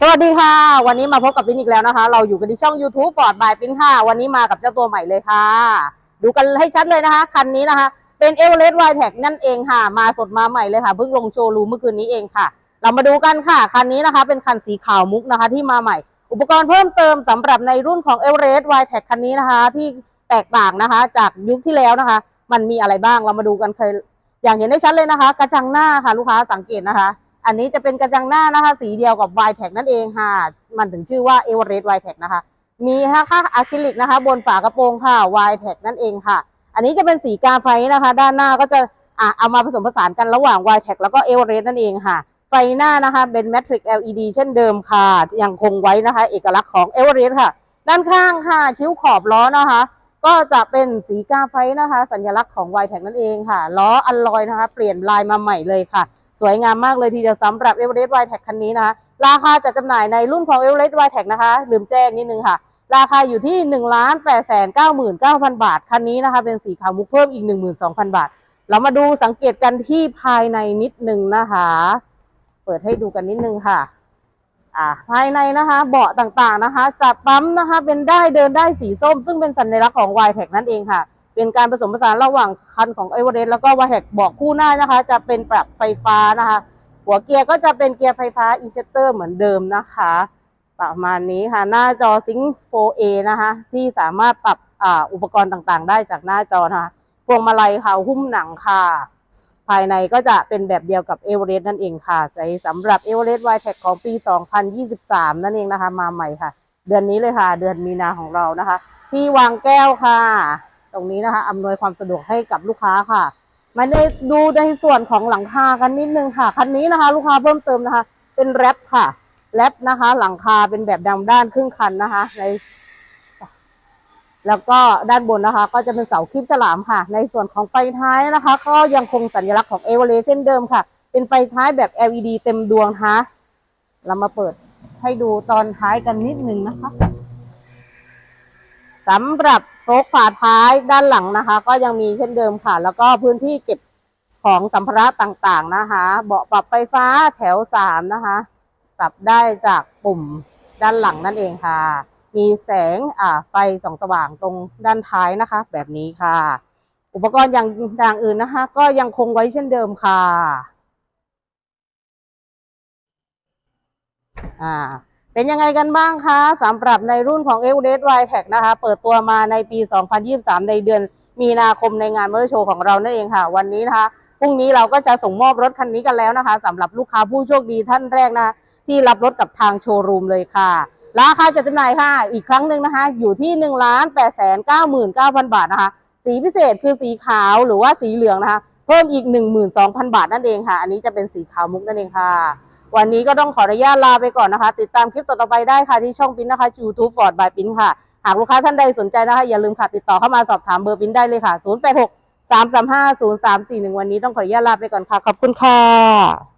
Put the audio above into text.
สวัสดีค่ะ วันนี้มาพบกับปิ้นอีกแล้วนะคะ เราอยู่กันที่ช่อง YouTube Ford by ปิ้นค่ะ วันนี้มากับเจ้าตัวใหม่เลยค่ะ ดูกันให้ชัดเลยนะคะ คันนี้นะคะ เป็น e v e r e s t y t e c นั่นเองค่ะ มาสดมาใหม่เลยค่ะ เพิ่งลงโชว์รูมเมื่อคืนนี้เองค่ะ เรามาดูกันค่ะ คันนี้นะคะ เป็นคันสีขาวมุกนะคะ ที่มาใหม่ อุปกรณ์เพิ่มเติมสำหรับในรุ่นของ e v e r e s t y t e c คันนี้นะคะ ที่แตกต่างนะคะ จากยุคที่แล้วนะคะ มันมีอะไรบ้าง เรามาดูกันเคยอย่างเห็นได้ชัดเลยนะคะ กระจังหน้าค่ะ ลูกค้าสังเกตนะคะ อันนี้จะเป็นกระจังหน้านะคะ สีเดียวกับ y t e c นั่นเองค่ะ มันถึงชื่อว่า e v e r e s t y t e c นะคะ มีค่ะอะคริลิกนะคะ บนฝากระโปรงค่ะ y t e c นั่นเองค่ะ อันนี้จะเป็นสีกาไฟนะคะ ด้านหน้าก็จะอะเอามาผสมผสานกันระหว่าง y t e c แล้วก็ e v e r e s t นั่นเองค่ะ ไฟหน้านะคะเป็น Matrix LED เช่นเดิมค่ะยังคงไว้นะคะ เอกลักษณ์ของ e v e r e s t ค่ะ ด้านข้างค่ะ คิ้วขอบล้อนะคะ ก็จะเป็นสีกาไฟนะคะ สัญลักษณ์ของ y t e c นั่นเองค่ะ ล้ออัลลอยนะคะ เปลี่ยนลายมาใหม่เลยค่ะ สวยงามมากเลยทีเดียวสำหรับ e v e r e s t y t e c คันนี้นะคะ ราคาจัดจำหน่ายในรุ่นของ e v e r e s t y t e c นะคะ ลืมแจ้งนิดนึงค่ะ ราคาอยู่ที่ 1 8 9 9 9 0 0 บาท คันนี้นะคะ เป็นสีขาวมุกเพิ่มอีก 12,000 บาท เรามาดูสังเกตกันที่ภายในนิดนึงนะคะ เปิดให้ดูกันนิดนึงค่ะ่าภายในนะคะเบาะต่างๆนะคะจัดปั๊มนะคะเป็นได้เดินได้สีส้ม ซึ่งเป็นสัญลักษณ์ของ y t e c นั่นเองค่ะ เป็นการผสมผสานระหว่างคันของ e v e r e s t แล้วก็ y t e c เบอกคู่หน้านะคะ จะเป็นปรับไฟฟ้านะคะ หัวเกียร์ก็จะเป็นเกียร์ไฟฟ้า e s e t t e r เหมือนเดิมนะคะ ประมาณนี้ค่ะหน้าจอ Sync 4A นะคะ ที่สามารถปรับอ,อุปกรณ์ต่างๆ ได้จากหน้าจอนะคะพวงมาลัยค่ะหุ้มหนังค่ะ ภายในก็จะเป็นแบบเดียวกับ e v e r e s t นั่นเองค่ะใช้สำหรับ e v e r e s t y t e c ของปี 2023 นั่นเองนะคะ มาใหม่ค่ะ เดือนนี้เลยค่ะ เดือนมีนาของเรานะคะ ที่วางแก้วค่ะ ตรงนี้นะคะอำนวยความสะดวกให้กับลูกค้าค่ะมาในดูในส่วนของหลังคากันนิดนึงค่ะคันนี้นะคะ ลูกค้าเพิ่มเติมนะคะ เป็นแรปค่ะแรปนะคะ หลังคาเป็นแบบดำด้านครึ่งคันนะคะ ใน แล้วก็ด้านบนนะคะ ก็จะเป็นเสาคลิปฉลามค่ะ ในส่วนของไฟท้ายนะคะ ก็ยังคงสัญลักษณ์ของเอเวอเรเช่นเดิมค่ะ เป็นไฟท้ายแบบ LED เต็มดวงนะคะเรามาเปิดให้ดูตอนท้ายกันนิดนึงนะคะสำหรับ โฟกฝาท้ายด้านหลังนะคะ ก็ยังมีเช่นเดิมค่ะ แล้วก็พื้นที่เก็บของสัมภาระต่างๆนะคะ เบาะปรับไฟฟ้าแถวสามนะคะ ปรับได้จากปุ่มด้านหลังนั่นเองค่ะ มีแสงอ่าไฟส่องสว่างตรงด้านท้ายนะคะ แบบนี้ค่ะ อุปกรณ์อย่างอย่างอื่นนะคะ ก็ยังคงไว้เช่นเดิมค่ะ อ่า เป็นยังไงกันบ้างคะสำหรับในรุ่นของ e v e r e s t y t e c นะคะ เปิดตัวมาในปี 2023 ในเดือนมีนาคมในงานมอเตอร์โชว์ของเรานั่นเองค่ะ วันนี้นะคะพรุ่งนี้เราก็จะส่งมอบรถคันนี้กันแล้วนะคะสำหรับลูกค้าผู้โชคดีท่านแรกนะะที่รับรถกับทางโชว์รูมเลยค่ะราคาจัดจำหน่ายค่ะ อีกครั้งหนึ่งนะคะ อยู่ที่1 8 9 9 9 0 0บาทนะคะ สีพิเศษคือสีขาวหรือว่าสีเหลืองนะคะ เพิ่มอีก 12,000 บาทนั่นเองค่ะ อันนี้จะเป็นสีขาวมุกนั่นเองค่ะ วันนี้ก็ต้องขออนุญาตลาไปก่อนนะคะ ติดตามคลิปต่อๆไปได้ค่ะที่ช่องปิ้นนะคะ YouTube Ford by ปิ้นค่ะ หากลูกค้าท่านใดสนใจนะคะ อย่าลืมค่ะติดต่อเข้ามาสอบถามเบอร์ปิ้นได้เลยค่ะ 086 335 0341 วันนี้ต้องขออนุญาตลาไปก่อนค่ะ ขอบคุณค่ะ